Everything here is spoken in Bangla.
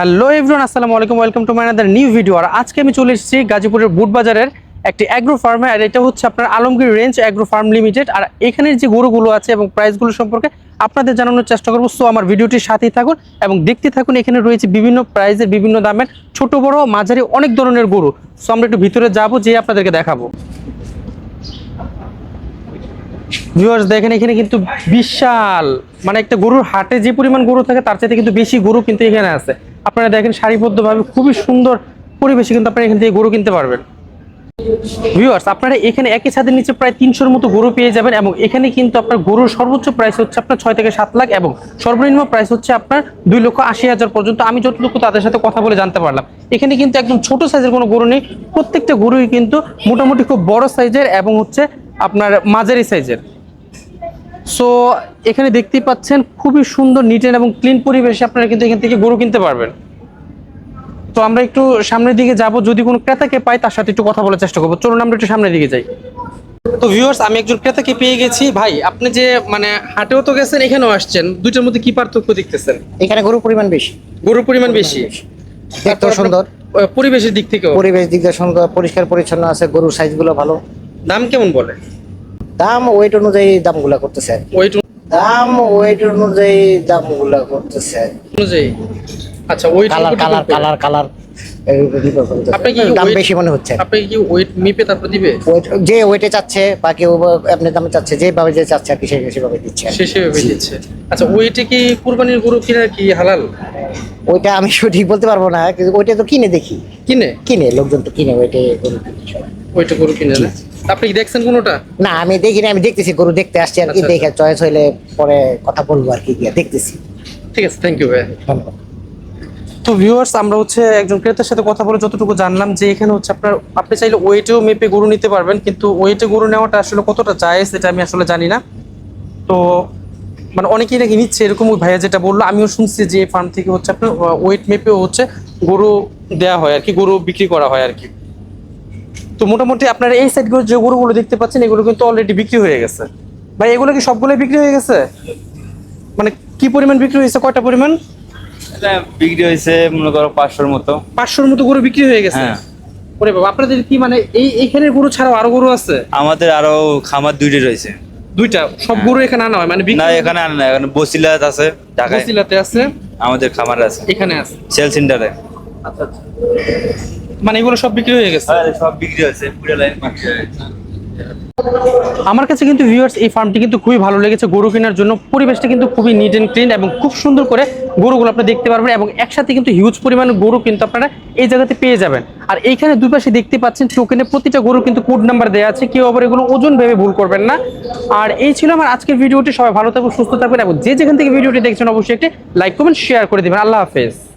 হ্যালো এভরিওয়ান, আসসালামু আলাইকুম, welcome to my another new video আর আজকে আমি চলে এসেছি গাজীপুরের বুট বাজারের একটি অ্যাগ্রো ফার্মে আর এটা হচ্ছে আপনার Alamgir range agro farm limited আর এখানের যে গরুগুলো আছে এবং প্রাইসগুলো সম্পর্কে আপনাদের জানানোর চেষ্টা করব। সো আমার ভিডিওটির সাথেই থাকুন এবং দেখতে থাকুন, এখানে রয়েছে বিভিন্ন প্রাইজের বিভিন্ন দামের ছোট, বড়, মাঝারি অনেক ধরনের গরু। সো আমরা একটু ভিতরে যাব যে আপনাদেরকে দেখাবো। ভিউয়ার্স দেখেন, এখানে কিন্তু বিশাল মানে একটা গরুর হাটে যে পরিমাণ গরু থাকে, তার চাইতে কিন্তু বেশি গরু কিন্তু এখানে আছে। আপনারা দেখেন, সারিবদ্ধভাবে খুবই সুন্দর পরিবেশে কিন্তু আপনারা এখান থেকে গরু কিনতে পারবেন। ভিউয়ার্স আপনারা এখানে একই ছাদের নিচে প্রায় তিনশোর মতো গরু পেয়ে যাবেন এবং এখানে কিন্তু আপনার গরুর সর্বোচ্চ প্রাইস হচ্ছে আপনার ছয় থেকে সাত লাখ এবং সর্বনিম্ন প্রাইস হচ্ছে আপনার দুই লক্ষ আশি হাজার পর্যন্ত। আমি যতটুকু তাদের সাথে কথা বলে জানতে পারলাম, এখানে কিন্তু একদম ছোট সাইজের কোনো গরু নেই। প্রত্যেকটা গরুই কিন্তু মোটামুটি খুব বড় সাইজের এবং হচ্ছে আপনার মাঝারি সাইজের সো এখানে দেখতেই পাচ্ছেন খুবই সুন্দর নিট এবং ক্লিন পরিবেশে আপনারা কিন্তু এখান থেকে গরু কিনতে পারবেন। তো আমরা একটু সামনের দিকে যাব যদি কোনো ক্রেতাকে পাই তার সাথে একটু কথা বলার চেষ্টা করব। চলুন আমরা একটু সামনের দিকে যাই। তো ভিউয়ার্স আমি একজন ক্রেতাকে পেয়ে গেছি। ভাই আপনি যে মানে হাটেও তো গেছেন এখানেও আসছেন। দুইটার মধ্যে কি পার্থক্য দেখতেছেন? এখানে গরুর পরিমাণ বেশি। গরুর পরিমাণ বেশি? তারপর সুন্দর। পরিবেশের দিক থেকেও? পরিবেশ দিক থেকে সুন্দর পরিষ্কার পরিচ্ছন্ন আছে গরুর সাইজগুলো ভালো। দাম কেমন বলে? দাম ওয়েট অনুযায়ী দামগুলো করতেছে। ওইট দাম ওয়েট অনুযায়ী দামগুলো করতেছে। অনুযায়ী। আচ্ছা white colour colour colour colour আপনি কি দাম বেশি মনে হচ্ছে। আপনি কি ওয়েট মিপে তারপর দিবে? যে ওয়েটে চাচ্ছে বা কেউ আপনি দামে চাচ্ছে যেভাবে যে চাচ্ছে আর কি সেই সেভাবে দিচ্ছে। দিচ্ছে। আচ্ছা ওইটা কি কুরবানির গরু কিনা কি হালাল? ওইটা আমি সঠিক বলতে পারব না কিন্তু ওইটা তো কিনে দেখি। কিনে? কিনে লোকজন তো কিনে ওইটে গরু কিনে ওইটা গরু কিনে না? আপনি দেখছেন কোনোটা? না আমি দেখিনি আমি দেখতেছি গরু দেখতে আসছি আর কি আচ্ছা, দেখে চয়েস হইলে পরে কথা বলব আর কি গিয়ে দেখতেছি। ঠিক আছে থ্যাংক ইউ ভাই ধন্যবাদ। তো ভিউয়ার্স আমরা হচ্ছে একজন ক্রেতার সাথে কথা বলে যতটুকু জানলাম যে এখানে হচ্ছে আপনার আপনি চাইলে ওয়েটেও মেপে গরু নিতে পারবেন কিন্তু ওয়েটে গরু নেওয়াটা আসলে কতটা জায়েজ এটা আমি আসলে জানি না। তো মানে অনেকেই নাকি নিচ্ছে এরকম ওই ভাইয়া যেটা বলল আমিও শুনছি যে ফার্ম থেকে হচ্ছে আপনার ওয়েট মেপেও হচ্ছে গরু দেওয়া হয় আর কি গরু বিক্রি করা হয় আর কি। তো মোটামুটি আপনারা এই সাইডগুলো যে গরুগুলো দেখতে পাচ্ছেন এগুলো কিন্তু অলরেডি বিক্রি হয়ে গেছে। ভাই এগুলো কি সবগুলোই বিক্রি হয়ে গেছে? মানে কি পরিমাণ বিক্রি হয়েছে? কয়টা পরিমাণ? বিক্রি হয়েছে মনে করো পাঁচশোর মতো। পাঁচশোর মতো গরু বিক্রি হয়ে গেছে? হ্যাঁ। ওরে বাবা আপনাদের কি মানে এই এইখানের গরু ছাড়াও আরও গরু আছে? আমাদের আরও খামার দুইটি রয়েছে। দুইটা? সব গরু এখানে আনা হয়? মানে না এখানে আর না এখানে বসিলাত আছে ঢাকায়। বসিলাতে আছে। আমাদের খামার আছে। এখানে আছে। সেল সেন্টারে। আচ্ছা আচ্ছা। মানে এগুলো সব বিক্রি হয়ে গেছে। সব বিক্রি হয়েছে পুরো লাইন হয়েছে আমার কাছে কিন্তু ভিউয়ার্স এই ফার্মটি কিন্তু খুবই ভালো লেগেছে গরু কেনার জন্য। পরিবেশটা কিন্তু খুবই নিট অ্যান্ড ক্লিন এবং খুব সুন্দর করে গরুগুলো আপনি দেখতে পারবেন এবং একসাথে কিন্তু হিউজ পরিমাণে গরু কিন্তু আপনারা এই জায়গাতে পেয়ে যাবেন। আর এইখানে দুপাশে দেখতে পাচ্ছেন টোকেনে প্রতিটা গরু কিন্তু কোড নাম্বার দেওয়া আছে কেউ আবার এগুলো ওজন ভেবে ভুল করবেন না। আর এই ছিল আমার আজকের ভিডিওটি সবাই ভালো থাকবেন সুস্থ থাকবেন এবং যে যেখান থেকে ভিডিওটি দেখছেন অবশ্যই একটি লাইক কমেন্ট শেয়ার করে দেবেন। আল্লাহ হাফেজ।